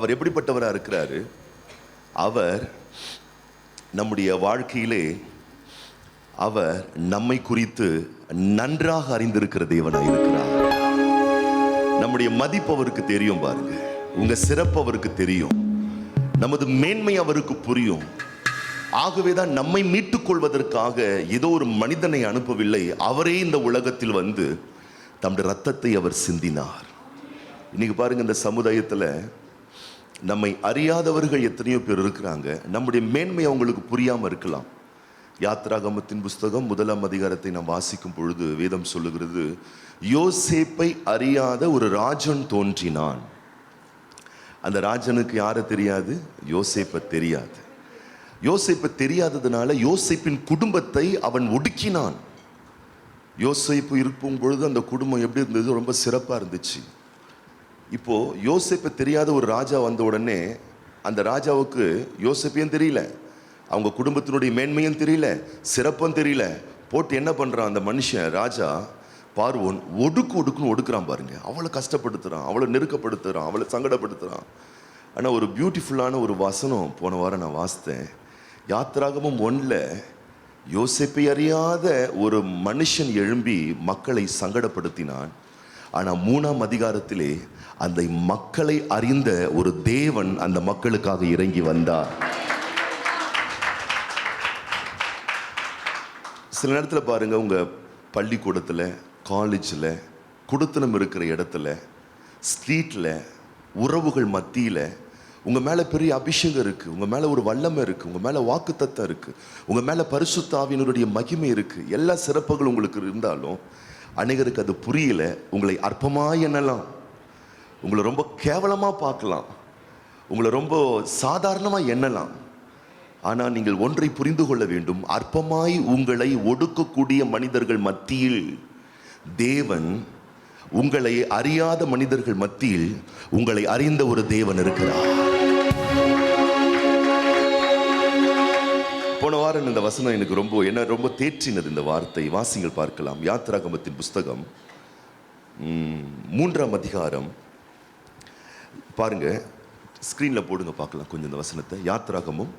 அவர் எப்படிப்பட்டவராக இருக்கிறாரு? அவர் நம்முடைய வாழ்க்கையிலே அவர் நம்மை குறித்து நன்றாக அறிந்திருக்கிற தேவனாக இருக்கிறார். நம்முடைய மதிப்பு அவருக்கு தெரியும் பாருங்க. உங்க சிறப்பு அவருக்கு தெரியும். நமது மேன்மை அவருக்கு புரியும். ஆகவே தான் நம்மை மீட்டுக் கொள்வதற்காக ஏதோ ஒரு மனிதனை அனுப்பவில்லை. அவரே இந்த உலகத்தில் வந்து தம்முடைய ரத்தத்தை அவர் சிந்தினார். இன்னைக்கு பாருங்க இந்த சமுதாயத்தில் நம்மை அறியாதவர்கள் எத்தனையோ பேர் இருக்கிறாங்க. நம்முடைய மேன்மை அவங்களுக்கு புரியாமல் இருக்கலாம். யாத்ராகமத்தின் புஸ்தகம் முதலாம் அதிகாரத்தை நாம் வாசிக்கும் பொழுது வேதம் சொல்லுகிறது யோசேப்பை அறியாத ஒரு ராஜன் தோன்றினான். அந்த ராஜனுக்கு யாரை தெரியாது? யோசேப்பை தெரியாது. யோசேப்பை தெரியாததுனால யோசேப்பின் குடும்பத்தை அவன் ஒடுக்கினான். யோசேப்பு இருக்கும் பொழுது அந்த குடும்பம் எப்படி இருந்தது? ரொம்ப சிறப்பாக இருந்துச்சு. இப்போ யோசிப்பை தெரியாத ஒரு ராஜா வந்த உடனே அந்த ராஜாவுக்கு யோசிப்பையும் தெரியல. அவங்க குடும்பத்தினுடைய மேன்மையும் தெரியல சிறப்பும் தெரியல. போட்டு என்ன பண்ணுறான் அந்த மனுஷன் ராஜா? பார்வோன் ஒடுக்கு ஒடுக்குன்னு ஒடுக்குறான் பாருங்க. அவளை கஷ்டப்படுத்துறான் அவளை நெருக்கப்படுத்துறான் அவளை சங்கடப்படுத்துகிறான் ஆனால் ஒரு பியூட்டிஃபுல்லான ஒரு வசனம் போன வாரம் நான் வாசித்தேன். யாத்திராகமும் ஒன்றில் யோசிப்பை அறியாத ஒரு மனுஷன் எழும்பி மக்களை சங்கடப்படுத்தினான். ஆனால் மூணாம் அதிகாரத்திலே அந்த மக்களை அறிந்த ஒரு தேவன் அந்த மக்களுக்காக இறங்கி வந்தார். சில நேரத்தில் பாருங்க உங்க பள்ளிக்கூடத்தில் காலேஜில் குடுத்தனம் இருக்கிற இடத்துல ஸ்ட்ரீட்டில் உறவுகள் மத்தியில் உங்கள் மேலே பெரிய அபிஷேகம் இருக்குது உங்கள் மேலே ஒரு வல்லமை இருக்குது உங்கள் மேலே வாக்குத்தத்தம் இருக்குது உங்கள் மேலே பரிசுத்தாவினருடைய மகிமை இருக்குது எல்லா சிறப்புகள் உங்களுக்கு இருந்தாலும் அநேகருக்கு அது புரியல. உங்களை அற்பமாக எண்ணலாம். உங்களை ரொம்ப கேவலமாக பார்க்கலாம். உங்களை ரொம்ப சாதாரணமாக எண்ணலாம். ஆனால் நீங்கள் ஒன்றை புரிந்து கொள்ள வேண்டும். அற்பமாய் உங்களை ஒடுக்கக்கூடிய மனிதர்கள் மத்தியில் தேவன் உங்களை அறியாத மனிதர்கள் மத்தியில் உங்களை அறிந்த ஒரு தேவன் இருக்கிறார். போன வாரம் இந்த வசனம் எனக்கு ரொம்ப என்ன ரொம்ப தேற்றினது இந்த வார்த்தை. வாசிங்கள் பார்க்கலாம். யாத்திராகமத்தின் புஸ்தகம் மூன்றாம் அதிகாரம். பாருங்க ஸ்க்ரீனில் போடுங்க பார்க்கலாம் கொஞ்சம் இந்த வசனத்தை. யாத்ராகமும்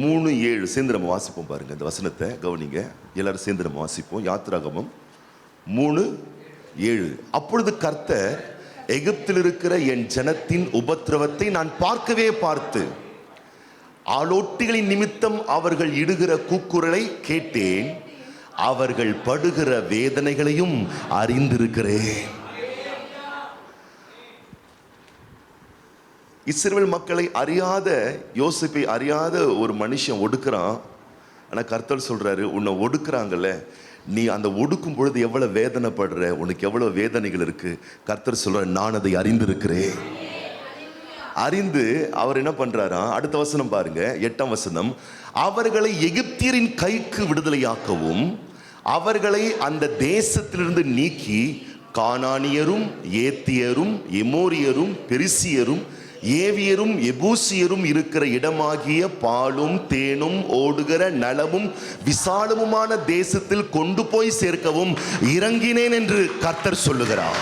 மூணு ஏழு சேர்ந்து நம்ம வாசிப்போம் பாருங்க இந்த வசனத்தை. கவனிங்க எல்லாரும் சேர்ந்து நம்ம வாசிப்போம். யாத்ராகமும் மூணு ஏழு. அப்பொழுது கர்த்தர் எகிப்தில் இருக்கிற என் ஜனத்தின் உபத்திரவத்தை நான் பார்க்கவே பார்த்து ஆளோட்டிகளின் நிமித்தம் அவர்கள் இடுகிற கூக்குரலை கேட்டேன். அவர்கள் படுகிற வேதனைகளையும் அறிந்திருக்கிறேன். இஸ்ரேல் மக்களை அறியாத யோசிப்பை அறியாத ஒரு மனுஷன் ஒடுக்குறான். ஆனால் கர்த்தர் சொல்கிறாரு உன்னை ஒடுக்குறாங்கல்ல. நீ அந்த ஒடுக்கும் பொழுது எவ்வளோ வேதனைப்படுற? உனக்கு எவ்வளோ வேதனைகள் இருக்கு? கர்த்தர் சொல்கிற நான் அதை அறிந்திருக்கிறேன். அறிந்து அவர் என்ன பண்ணுறாராம் அடுத்த வசனம் பாருங்க. எட்டாம் வசனம். அவர்களை எகிப்தியரின் கைக்கு விடுதலையாக்கவும் அவர்களை அந்த தேசத்திலிருந்து நீக்கி கானானியரும் ஏத்தியரும் எமோரியரும் பெரிசியரும் ஏவியரும் எபூசியரும் இருக்கிற இடமாகிய பாலும் தேனும் ஓடுகிற நலமும் விசாலமுமான தேசத்தில் கொண்டு போய் சேர்க்கவும் இறங்கினேன் என்று கர்த்தர் சொல்லுகிறார்.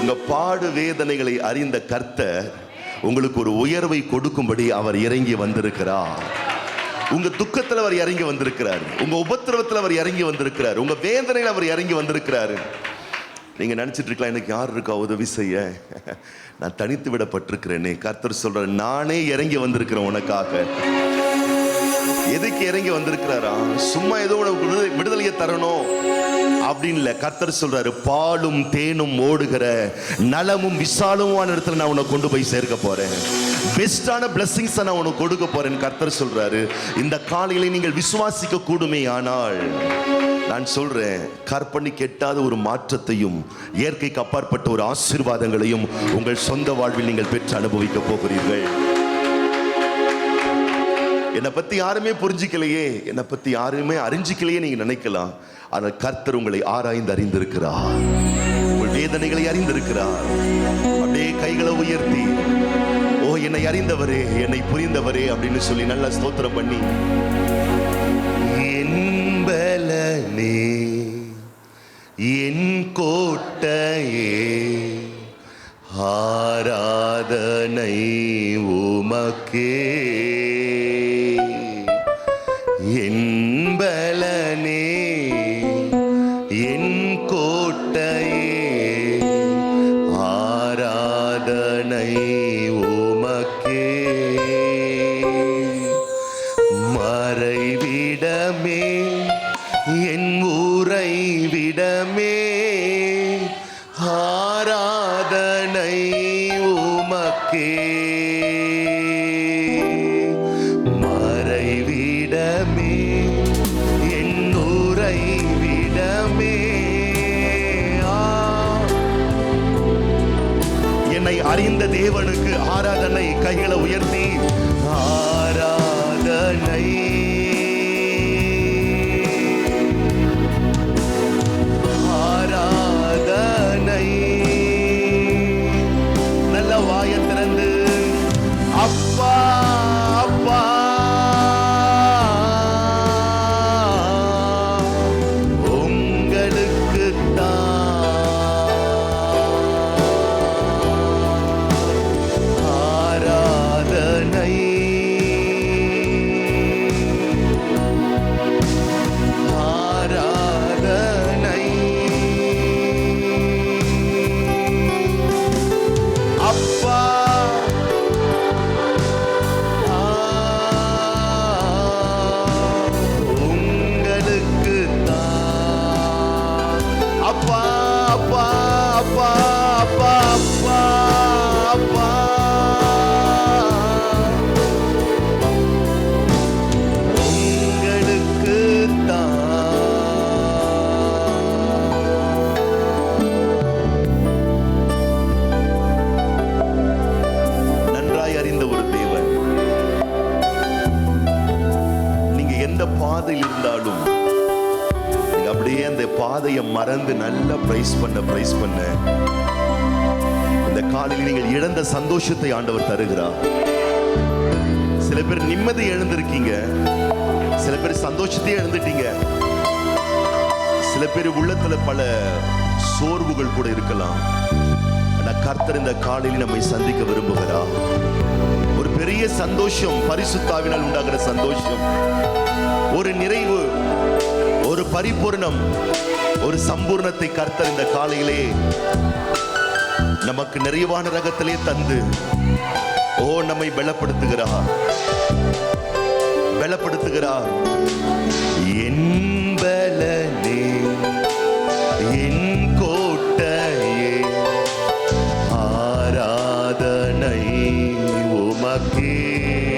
உங்க பாடு வேதனைகளை அறிந்த கர்த்தர் உங்களுக்கு ஒரு உயர்வை கொடுக்கும்படி அவர் இறங்கி வந்திருக்கிறார். உங்க துக்கத்தில் அவர் இறங்கி வந்திருக்கிறார். உங்க உபத்திரவத்தில் அவர் இறங்கி வந்திருக்கிறார். உங்க வேதனையில் அவர் இறங்கி வந்திருக்கிறாரு. நீங்க நினைச்சிட்டு இருக்கலாம் எனக்கு யார் இருக்கா உதவி செய்ய? நான் தனித்து விடப்பட்டிருக்கிறேனே. கர்த்தர் சொல்ற நானே இறங்கி வந்திருக்கிறேன் உனக்காக. எதுக்கு இறங்கி வந்திருக்கிறாரா? சும்மா ஏதோ உனக்கு விடுதலையை தரணும். அப்படின்னு கத்தர் கர்த்தர் சொல்றாரு பாலும் தேனும் ஓடுகிற நலமும் விசாலமான இடத்துல நான் உன்னை கொண்டு போய் சேர்க்க போறேன். பெஸ்டான பிளஸ்ஸிங்ஸ் நான் உனக்கு கொடுக்க போறேன். கர்த்தர் சொல்றாரு இந்த காலையில நீங்கள் விசுவாசிக்க கூடுமே ஆனால் நான் சொல்றேன் கற்பனை கெட்டாத ஒரு மாற்றத்தையும் இயற்கைக்கு அப்பாற்பட்ட ஒரு ஆசீர்வாதங்களையும் உங்கள் சொந்த வாழ்வில் நீங்கள் பெற்று அனுபவிக்க போகிறீர்கள். என்னை பத்தி யாருமே புரிஞ்சிக்கலையே. என்னை பத்தி யாருமே அறிஞ்சிக்கலையே நீங்க நினைக்கலாம். ஆனால் கர்த்தர் உங்களை ஆராய்ந்து அறிந்திருக்கிறார். உங்கள் வேதனைகளை அறிந்திருக்கிறார். அப்படியே கைகளை உயர்த்தி ஓ என்னை அறிந்தவரே என்னை புரிந்தவரே அப்படின்னு சொல்லி நல்லா ஸ்தோத்திரம் பண்ணி என்பலனே என் கோட்டையே மறைவிடமே என் ஊரை விடமே ஆ. என்னை அறிந்த தேவனுக்கு ஆராதனை கைகளை உயர்த்தி இந்த காலையில் நீங்கள் இழந்த சந்தோஷத்தை ஆண்டவர் தருகிறார். சில பேர் நிம்மதி எழுந்திருக்கீங்க சில பேர் சந்தோஷத்தையே எழுந்துட்டீங்க சில பேர் உள்ளத்துல பல சோர்வுகள் கூட இருக்கலாம். ஆனா கர்த்தர் இந்த காலையில் நம்மை சந்திக்க விரும்புகிறா ஒரு பெரிய சந்தோஷம் பரிசுத்தாவினால் உண்டாகிற சந்தோஷம். ஒரு நிறைவு ஒரு பரிபூர்ணம் ஒரு சம்பூர்ணத்தை கர்த்தர் இந்த காலையிலே நமக்கு நிறைவான ரகத்திலே தந்து ஓ நம்மை பலப்படுத்துகிறார். பலப்படுத்துகிறார். என் என் கோட்டையே ஆராதனை உமக்கே.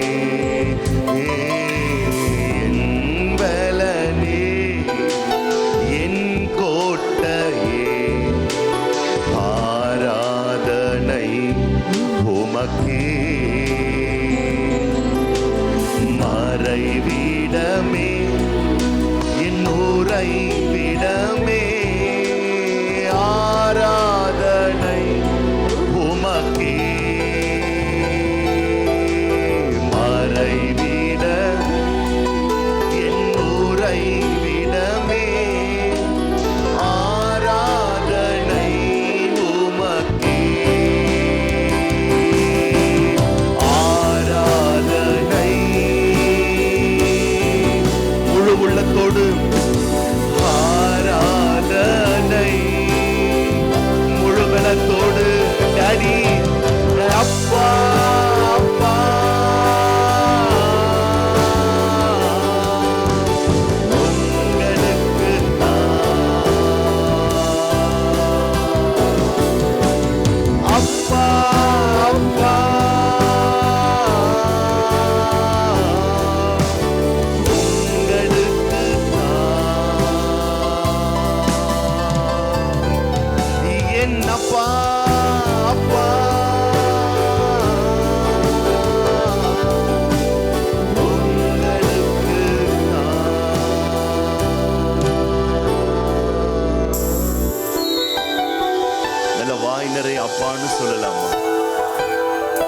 அப்பான்னு சொல்லலாமா?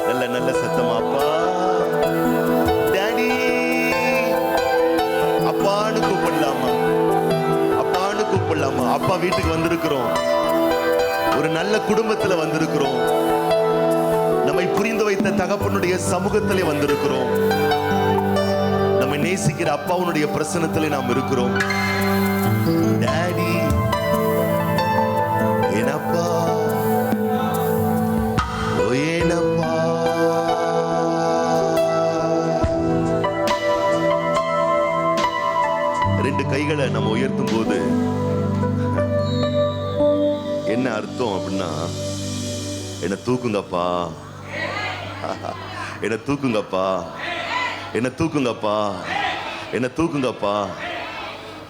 நல்ல நல்ல சத்தமா அப்பா டேடி அப்பான்னு கூப்பிடலாமா? அப்பான்னு கூப்பிடலாமா? அப்பா வீட்டுக்கு வந்திருக்கிறோம். ஒரு நல்ல குடும்பத்துல வந்திருக்கிறோம். நம்மை புரிந்து வைத்த தகப்பனுடைய சமூகத்திலே வந்திருக்கிறோம். நம்மை நேசிக்கிற அப்பாவுடைய பிரசனத்திலே நாம் இருக்கிறோம். டேடி கைகளை நம்ம உயர்த்தும் போது என்ன அர்த்தம் அப்படின்னா என்ன தூக்குங்கப்பா. என்ன தூக்குங்கப்பா. என்ன தூக்குங்கப்பா. என்ன தூக்குங்கப்பா.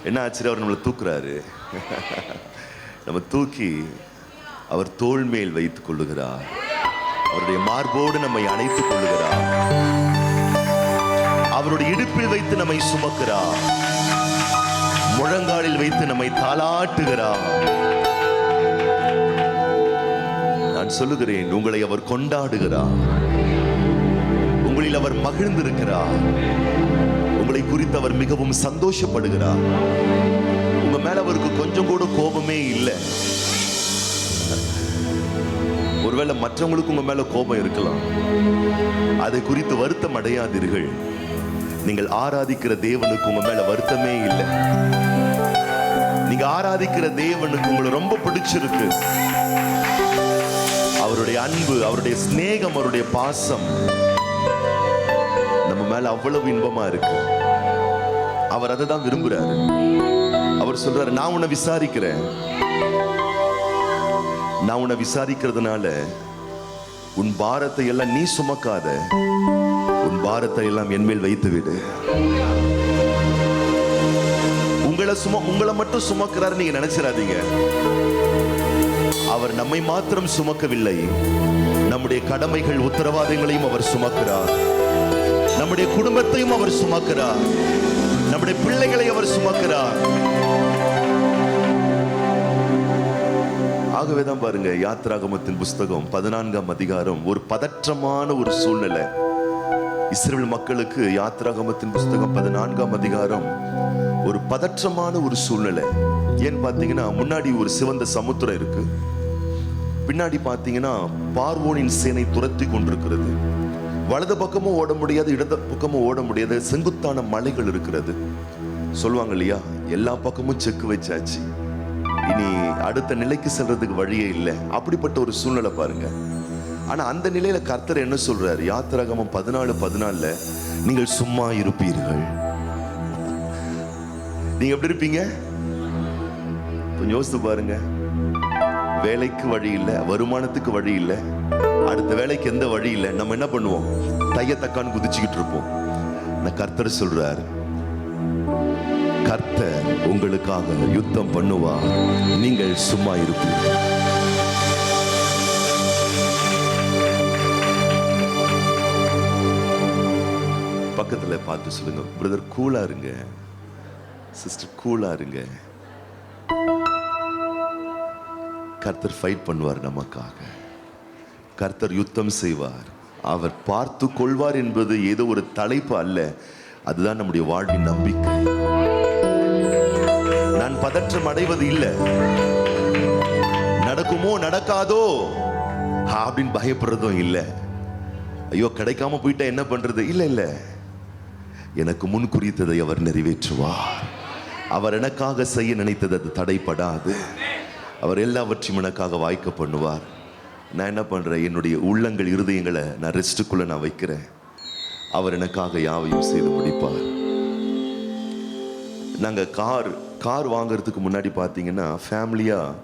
என்ன ஆச்சு அவர் நம்மளை தூக்குறாரு. நம்ம தூக்கி அவர் தோல் மேல் வைத்துக் கொள்ளுகிறார். அவருடைய மார்போடு நம்மை அணைத்துக் கொள்ளுகிறார். அவருடைய இடுப்பில் வைத்து நம்மை சுமக்கிறார். முழங்காலில் வைத்து நம்மை தாளாட்டுகிறார். நான் சொல்லுகிறேன் உங்களை அவர் கொண்டாடுகிறார். உங்களில் அவர் மகிழ்ந்திருக்கிறார். உங்களை குறித்து அவர் மிகவும் சந்தோஷப்படுகிறார். உங்க மேல அவருக்கு கொஞ்சம் கூட கோபமே இல்லை. ஒருவேளை மற்றவங்களுக்கு உங்க மேல கோபம் இருக்கலாம். அதை குறித்து வருத்தம் அடையாதீர்கள். நீங்கள் ஆராதிக்கிற தேவனுக்கு உங்க மேல வருத்தமே இல்லை. நீங்க ஆராதிக்கிற தேவனுக்கு உங்களை ரொம்ப பிடிச்சிருக்கு. அவருடைய அன்பு அவருடைய சிநேகம் அவருடைய பாசம் நம்ம மேல அவ்வளவு இன்பமா இருக்கு. அவர் அதை தான் விரும்புறாரு. அவர் சொல்றாரு நான் உன்னை விசாரிக்கிறேன். நான் உன்னை விசாரிக்கிறதுனால உன் பாரத்தை எல்லாம் நீ சுமக்காத. உன் பாரத்தை எல்லாம் என் மேல் வைத்து விடு உங்களை சும உங்களை மட்டும் சுமக்கிறாரு நீங்க நினைச்சிடாதீங்க. அவர் நம்மை மாத்திரம் சுமக்கவில்லை. நம்முடைய கடமைகள் உத்தரவாதங்களையும் அவர் சுமக்கிறார். நம்முடைய குடும்பத்தையும் அவர் சுமக்கிறார். நம்முடைய பிள்ளைகளை அவர் சுமக்கிறார். ஆகவேதான் பாருங்க யாத்ராகமத்தின் புஸ்தகம் பதினான்காம் அதிகாரம் ஒரு பதற்றமான ஒரு சூழ்நிலை. இஸ்ரேல் மக்களுக்கு யாத்ராகமத்தின் புஸ்தகம் பதினான்காம் அதிகாரம் ஒரு பதற்றமான ஒரு சூழ்நிலை. ஏன்னு பார்த்தீங்கன்னா முன்னாடி ஒரு சிவந்த சமுத்திரம் இருக்கு. பின்னாடி பார்த்தீங்கன்னா பார்வோனின் சேனை துரத்தி கொண்டிருக்கிறது. வலது பக்கமும் ஓட முடியாது இடது பக்கமும் ஓட முடியாது செங்குத்தான மலைகள் இருக்கிறது. சொல்லுவாங்க இல்லையா எல்லா பக்கமும் செக்கு வச்சாச்சு. இனி அடுத்த நிலைக்கு செல்றதுக்கு வழியே இல்லை. அப்படிப்பட்ட ஒரு சூழ்நிலை பாருங்க. ஆனா அந்த நிலையில கர்த்தர் என்ன சொல்றாரு? யாத்திரகமும் பதினாலு பதினாலுல நீங்கள் சும்மா இருப்பீர்கள். நீங்க எப்படி இருப்பீங்க? கொஞ்சம் யோசித்து பாருங்க. வேலைக்கு வழி இல்லை வருமானத்துக்கு வழி இல்லை அடுத்த வேலைக்கு எந்த வழி இல்லை நம்ம என்ன பண்ணுவோம்? தையத்தக்கான்னு குதிச்சுக்கிட்டு இருப்போம். நான் கர்த்தர் சொல்றார் கர்த்தர் உங்களுக்காக யுத்தம் பண்ணுவா நீங்கள் சும்மா இருப்பீங்க பக்கத்தில் பார்த்து சொல்லுங்க பிரதர் கூலா இருங்க. சிஸ்டர் கூலாக இருங்க. கர்த்தர் ஃபைட் பண்ணுவார் நமக்காக. கர்த்தர் யுத்தம் செய்வார். அவர் பார்த்து கொள்வார் என்பது ஏதோ ஒரு தலைப்பு அல்ல. அதுதான் நம்முடைய வாழ்வின் நம்பிக்கை. நான் பதற்றம் அடைவது இல்லை. நடக்குமோ நடக்காதோ? அப்படின்னு பயப்படுறதும் இல்லை. ஐயோ கிடைக்காம போயிட்டா என்ன பண்றது? இல்லை இல்லை. எனக்கு முன் குறித்ததை அவர் நிறைவேற்றுவார். அவர் எனக்காக செய்ய நினைத்தது அது தடைப்படாது. அவர் எல்லாவற்றையும் எனக்காக வாய்க்க பண்ணுவார். நான் என்ன பண்ணுறேன் என்னுடைய உள்ளங்கள் இருதயங்களை நான் ரெஸ்ட்டுக்குள்ளே நான் வைக்கிறேன். அவர் எனக்காக யாவையும் செய்து முடிப்பார். நாங்கள் கார் கார் வாங்குறதுக்கு முன்னாடி பார்த்தீங்கன்னா ஃபேமிலியாக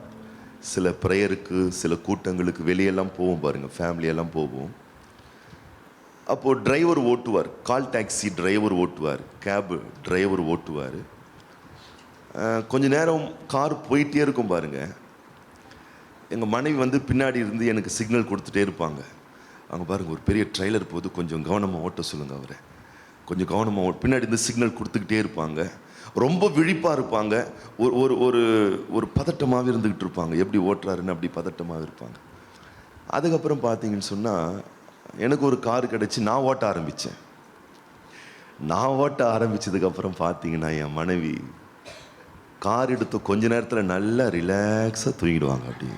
சில ப்ரேயருக்கு சில கூட்டங்களுக்கு வெளியெல்லாம் போவோம் பாருங்கள் ஃபேமிலியெல்லாம் போவோம். அப்போது டிரைவர் ஓட்டுவார். கால் டாக்ஸி டிரைவர் ஓட்டுவார். கேபு டிரைவர் ஓட்டுவார். கொஞ்ச நேரம் கார் போயிட்டே இருக்கும் பாருங்கள் எங்கள் மனைவி வந்து பின்னாடி இருந்து எனக்கு சிக்னல் கொடுத்துட்டே இருப்பாங்க. அங்கே பாருங்கள் ஒரு பெரிய ட்ரைலர் போது கொஞ்சம் கவனமாக ஓட்ட சொல்லுங்கள் அவரை. கொஞ்சம் கவனமாக பின்னாடி இருந்து சிக்னல் கொடுத்துக்கிட்டே இருப்பாங்க. ரொம்ப விழிப்பாக இருப்பாங்க. ஒரு ஒரு ஒரு ஒரு பதட்டமாகவே இருந்துக்கிட்டு இருப்பாங்க. எப்படி ஓட்டுறாருன்னு அப்படி பதட்டமாக இருப்பாங்க. அதுக்கப்புறம் பார்த்தீங்கன்னு சொன்னால் எனக்கு ஒரு கார் கிடச்சி நான் ஓட்ட ஆரம்பித்தேன் நான் ஓட்ட ஆரம்பிச்சதுக்கப்புறம் பார்த்தீங்கன்னா என் மனைவி கார் எடுத்து கொஞ்ச நேரத்தில் நல்லா ரிலாக்ஸாக தூங்கிடுவாங்க அப்படி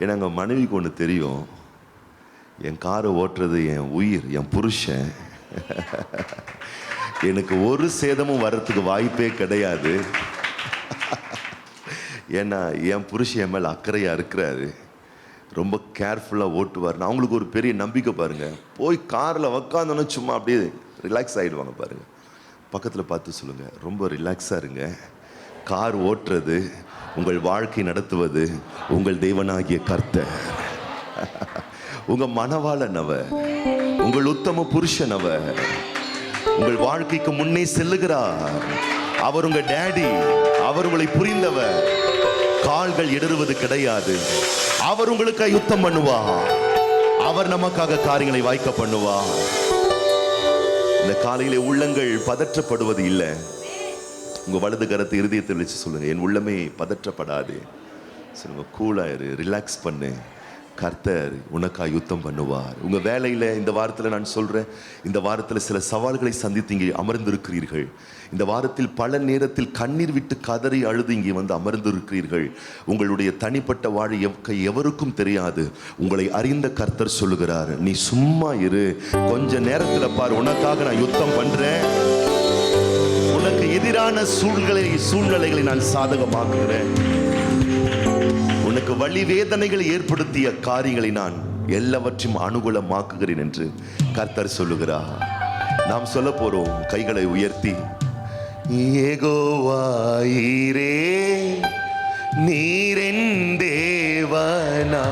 ஏன்னா எங்கள் மனைவிக்கு ஒன்று தெரியும். என் காரை ஓட்டுறது என் உயிர் என் புருஷன். எனக்கு ஒரு சேதமும் வர்றதுக்கு வாய்ப்பே கிடையாது. ஏன்னா என் புருஷன் என் மேலே அக்கறையாக இருக்கிறாரு. ரொம்ப கேர்ஃபுல்லாக ஓட்டுவார் அவங்களுக்கு ஒரு பெரிய நம்பிக்கை பாருங்கள் போய் காரில் உக்காந்தோன்னு சும்மா அப்படியே ரிலாக்ஸ் ஆகிடுவாங்க பாருங்கள் பக்கத்தில் பார்த்து சொல்லுங்கள் ரொம்ப ரிலாக்ஸாக இருங்க. கார் ஓட்டுறது உங்கள் வாழ்க்கை நடத்துவது உங்கள் தெய்வனாகிய கர்த்தர். உங்கள் மனவாளன் அவர் உங்கள் உத்தம புருஷன் உங்கள் வாழ்க்கைக்கு முன்னே செல்லுகிறார். அவர் உங்கள் டேடி அவர் உங்களை புரிந்தவர் கால்கள் இடறுவது கிடையாது. அவர் உங்களுக்கு யுத்தம் பண்ணுவார். அவர் நமக்காக காரியங்களை வாய்க்க பண்ணுவார். இந்த காலையிலே உள்ளங்கள் பதற்றப்படுவது இல்லை. உங்கள் வலது கரத்தை இருதயத்தை வச்சு சொல்லுங்கள் என் உள்ளமே பதற்றப்படாது. சொல்லுங்க கூலாயிரு ரிலாக்ஸ் பண்ணு. கர்த்தர் உனக்கா யுத்தம் பண்ணுவார். உங்க வேலையில இந்த வாரத்துல நான் சொல்றேன் இந்த வாரத்துல சில சவால்களை சந்தித்து இங்கே அமர்ந்திருக்கிறீர்கள். இந்த வாரத்தில் பல நேரத்தில் கண்ணீர் விட்டு கதறி அழுது இங்கே வந்து அமர்ந்திருக்கிறீர்கள். உங்களுடைய தனிப்பட்ட வாழை வாழ்க்கை எவருக்கும் தெரியாது. உங்களை அறிந்த கர்த்தர் சொல்லுகிறார் நீ சும்மா இரு. கொஞ்ச நேரத்தில் பார் உனக்காக நான் யுத்தம் பண்றேன். உனக்கு எதிரான சூழ்நிலை சூழ்நிலைகளை நான் சாதகமாக்குகிறேன். வழி வேதனைகளை ஏற்படுத்திய காரியங்களை நான் எல்லாவற்றையும் அனுகூலமாக்குகிறேன் என்று கர்த்தர் சொல்லுகிறார். நாம் சொல்ல போறோம் கைகளை உயர்த்தி ஏகோவாயிரே நீரென் தேவனா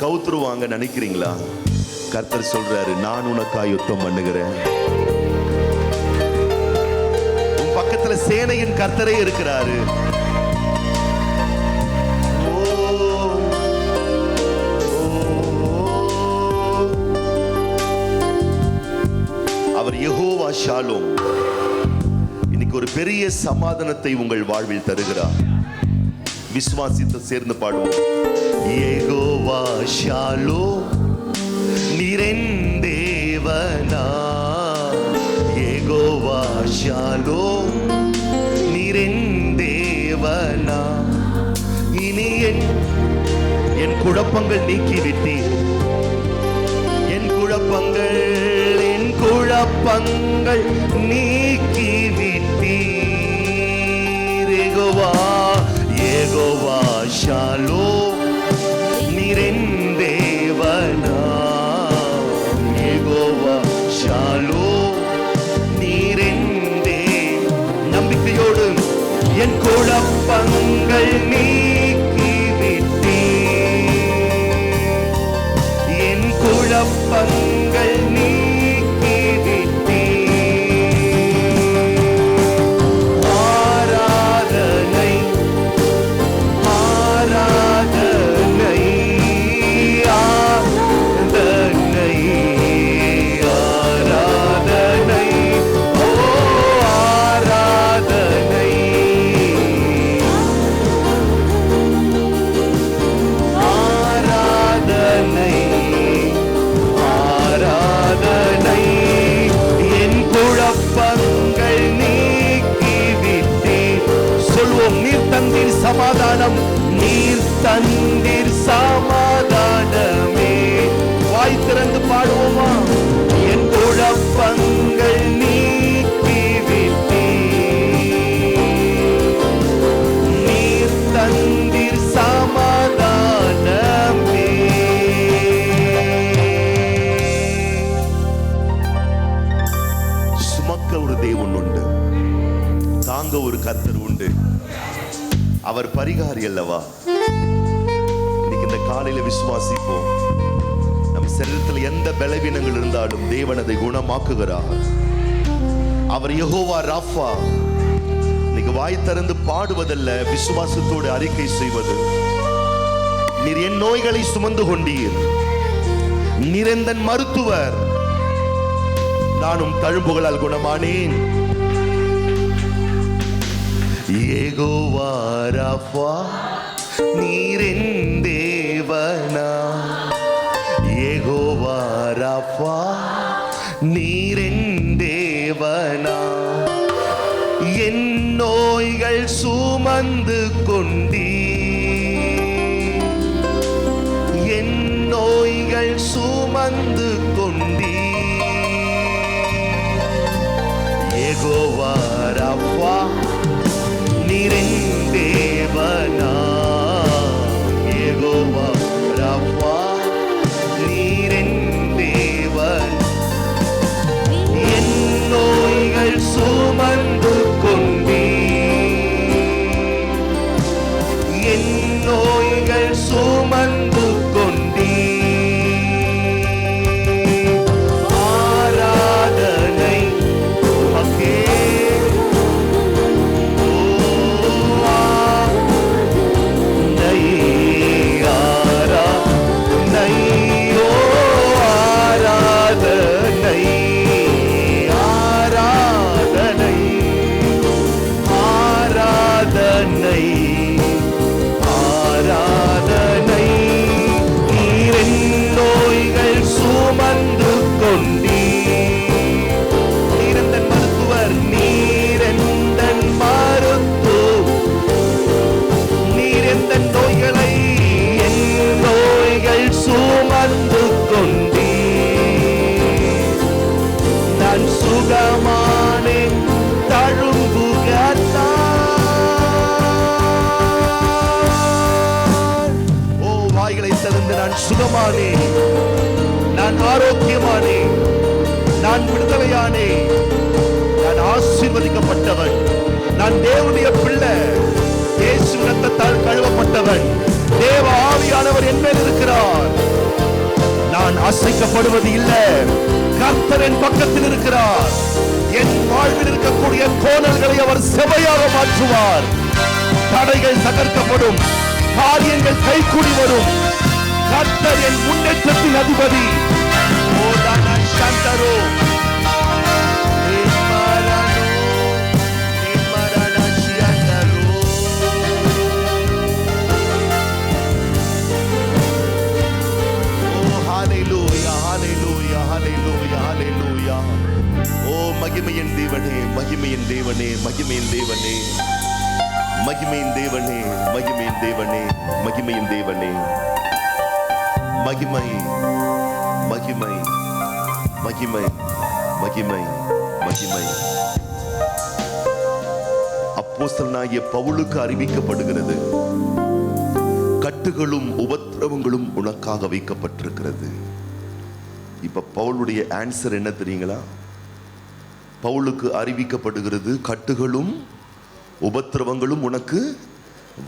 கவுத்துருவாங்க நினைக்கிறீங்களா? கர்த்தர் சொல்றாரு நான் உனக்காய் யுத்தம் பண்ணுகிறேன். உன் பக்கத்துல சேனையின் கர்த்தரே இருக்கிறாரு. அவர் யகோவா ஷாலோம். இன்னைக்கு ஒரு பெரிய சமாதானத்தை உங்கள் வாழ்வில் தருகிறார். விசுவாசித்து சேர்ந்து பாடுவோம். ஏகோ ஷாலோம் நிரெந்தேவனா? யெகோவா ஷாலோம் நிரெந்தேவனா? இனி என் என் குழப்பங்கள் நீக்கிவிட்டீர். என் குழப்பங்கள் என் குழப்பங்கள் நீக்கி விட்டீர் ஏகோவா ஏகோவா ஷாலோ நிரெந்தேவனா தேவன் அதை குணமாக்குகிறார். அவர் யகோவா ராஃபா இன்னைக்கு வாய் திறந்து பாடுவதல்ல விசுவாசத்தோடு அறிக்கை செய்வது. நீர் என் நோய்களை சுமந்து கொண்டீர். நிரந்தன் மருத்துவர். நானும் தழும்புகளால் குணமானேன். ஏகோவா ராஃபா நீரின் தேவனா. ஏகோவா ராஃபா நீரின் என் நோய்கள் சுமந்து கொண்டீ அசைக்கப்படுவது இல்லை. கர்த்தர் என் பக்கத்தில் இருக்கிறார். என் வாழ்வில் இருக்கக்கூடிய கோணல்களை அவர் செவையாக மாற்றுவார். தடைகள் தகர்க்கப்படும். காரியங்கள் கைகூடி வரும். கர்த்தர் என் முன்னேற்றத்தின் அதிபதி. ஓ தானா மகிமையின் தேவனே மகிமையின் தேவனே மகிமையின் தேவனே. மகிமையின் தேவனே மகிமையின் தேவனே மகிமையின் தேவனே. மகிமை மகிமை மகிமை மகிமை மகிமை. அப்போஸ்தலனாகிய பவுலுக்கு அறிவிக்கப்படுகிறது. கட்டுகளும் உபத்திரவங்களும் உனக்காக வைக்கப்பட்டிருக்கிறது. இப்ப பவுலுடைய ஆன்சர் என்ன தெரியுங்களா? பவுலுக்கு அறிவிக்கப்படுகிறது கட்டுகளும் உபத்திரவங்களும் உனக்கு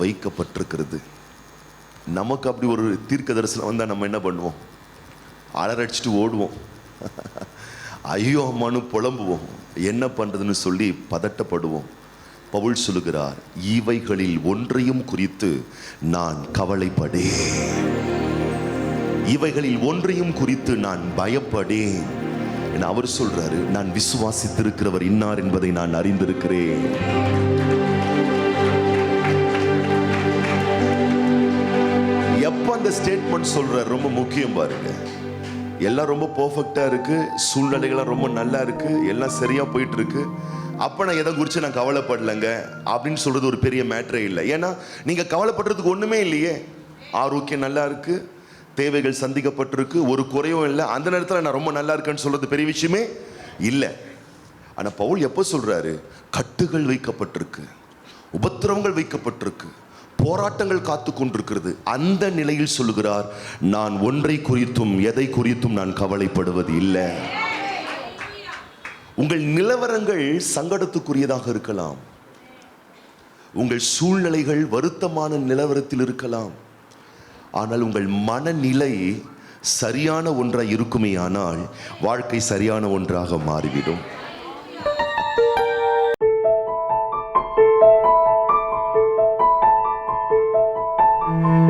வைக்கப்பட்டிருக்கிறது. நமக்கு அப்படி ஒரு தீர்க்க தரிசனம் வந்தால் நம்ம என்ன பண்ணுவோம்? அலறடிச்சிட்டு ஓடுவோம். ஐயோ அம்மானு புலம்புவோம். என்ன பண்ணுறதுன்னு சொல்லி பதட்டப்படுவோம். பவுல் சொல்லுகிறார் இவைகளில் ஒன்றையும் குறித்து நான் கவலைப்படேன். இவைகளில் ஒன்றையும் குறித்து நான் பயப்படேன். என அவர் சொல்றாரு நான் விசுவாசித்திருக்கிறவர் இன்னார் என்பதை நான் அறிந்திருக்கிறேன். எப்ப அந்த ஸ்டேட்மெண்ட் சொல்றாரு ரொம்ப முக்கியம் பாருங்க. எல்லாம் ரொம்ப பெர்ஃபெக்டா இருக்கு சூழ்நிலைகள்லாம் ரொம்ப நல்லா இருக்கு எல்லாம் சரியா போயிட்டு இருக்கு அப்போ நான் எதை குறித்து நான் கவலைப்படலைங்க அப்படின்னு சொல்கிறது ஒரு பெரிய மேட்ரே இல்லை. ஏன்னா நீங்கள் கவலைப்படுறதுக்கு ஒன்றுமே இல்லையே. ஆரோக்கியம் நல்லா இருக்குது தேவைகள் சந்திக்கப்பட்டிருக்கு ஒரு குறையும் இல்லை. அந்த நேரத்தில் நான் ரொம்ப நல்லா இருக்கேன்னு சொல்கிறது பெரிய விஷயமே இல்லை. ஆனால் பவுல் எப்போ சொல்கிறாரு கட்டுகள் வைக்கப்பட்டிருக்கு உபத்திரவங்கள் வைக்கப்பட்டிருக்கு போராட்டங்கள் காத்து கொண்டிருக்கிறது. அந்த நிலையில் சொல்லுகிறார் நான் ஒன்றை குறித்தும் எதை குறித்தும் நான் கவலைப்படுவது இல்லை. உங்கள் நிலவரங்கள் சங்கடத்துக்குரியதாக இருக்கலாம். உங்கள் சூழ்நிலைகள் வருத்தமான நிலவரத்தில் இருக்கலாம். ஆனால் உங்கள் மனநிலை சரியான ஒன்றாக இருக்குமே ஆனால் வாழ்க்கை சரியான ஒன்றாக மாறிவிடும்.